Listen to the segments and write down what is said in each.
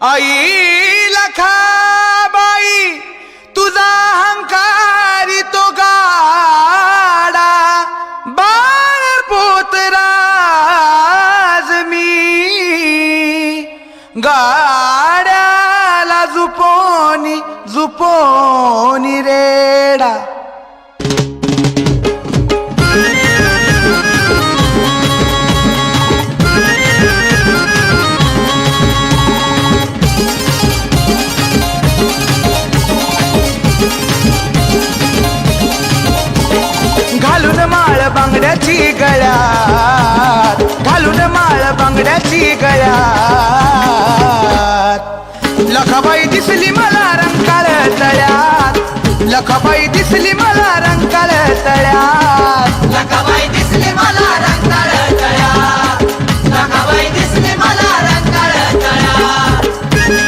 आई लखाबाई तुझा अहंकारी तो गाडा बाळ पोतराज मी. गाड्याला जुपोनी जुपोनी रे. लखाबाई दिसली मला रंकाळ तळ्यात. लकाबाई दिसली मला रंगाळ तळ्या लकाबाई दिसली मला रंगाळ तळ्या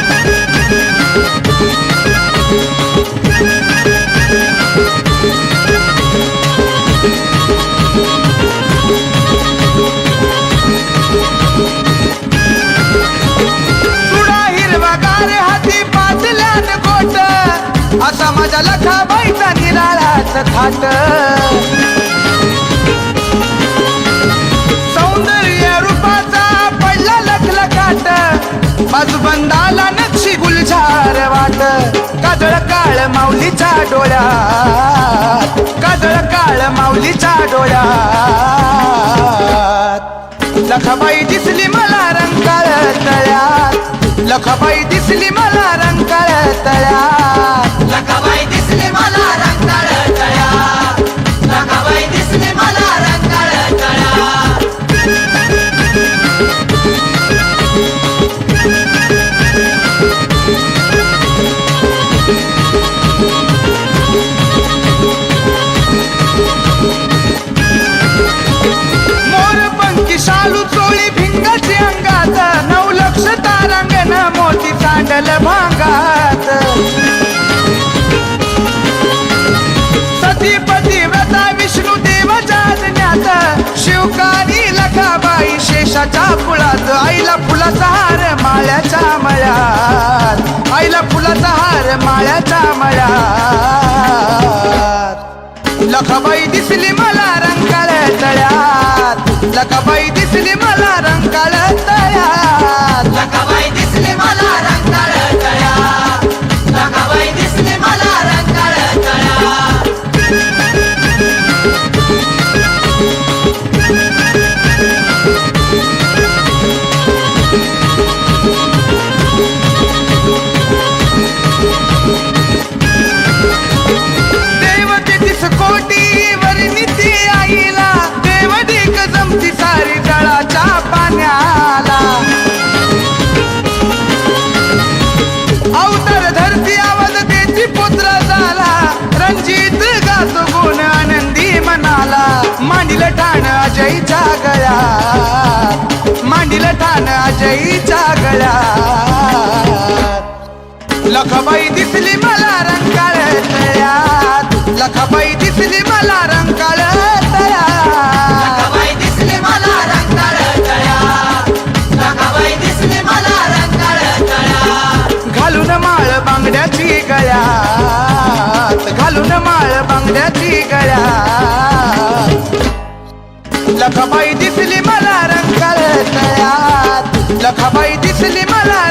चुडा हिरवा गारे हाती पाचल्यान गोट असा माझ्या लखाबाईचा निराळाच थाट. सौंदर्य रूपाचा पडला लखलकाट बाजूबंदाला नक्षी गुलझार वाट. काजळ काळ माऊलीच्या डोळ्या काजळ काळ माऊलीच्या डोळ्यात. लखाबाई दिसली मला रंगाळ तळ्यात. लखाबाई दिसली मोती सांडल भांगात. सतीपती व्रता विष्णू देव जाजण्यात शिवकारी लखाबाई शेषाच्या फुलात आईला फुलाचा हार माळ्याच्या मळ्यात आईला फुलाचा हार माळ्याच्या मळ्यात. लखाबाई दिसली मला रंगाळ तळ्यात लखाबाई दिसली मला देवते दिस कोटी वर्णिती आईला देवदिक जमती सारी जळाच्या पाण्याला. अवतर धरती आवाज देती पुत्र झाला रणजित गातो गुण आनंदी मनाला. मांडील ठाण अजयच्या गळ्यात मांडील ठाण अजयच्या गळ्यात. लखाबाई दिसली मला बांगड्याची गळ्यात घालून माळ बांगड्याची गळ्यात. लखबाई दिसली मला रंगाळ दिसली मला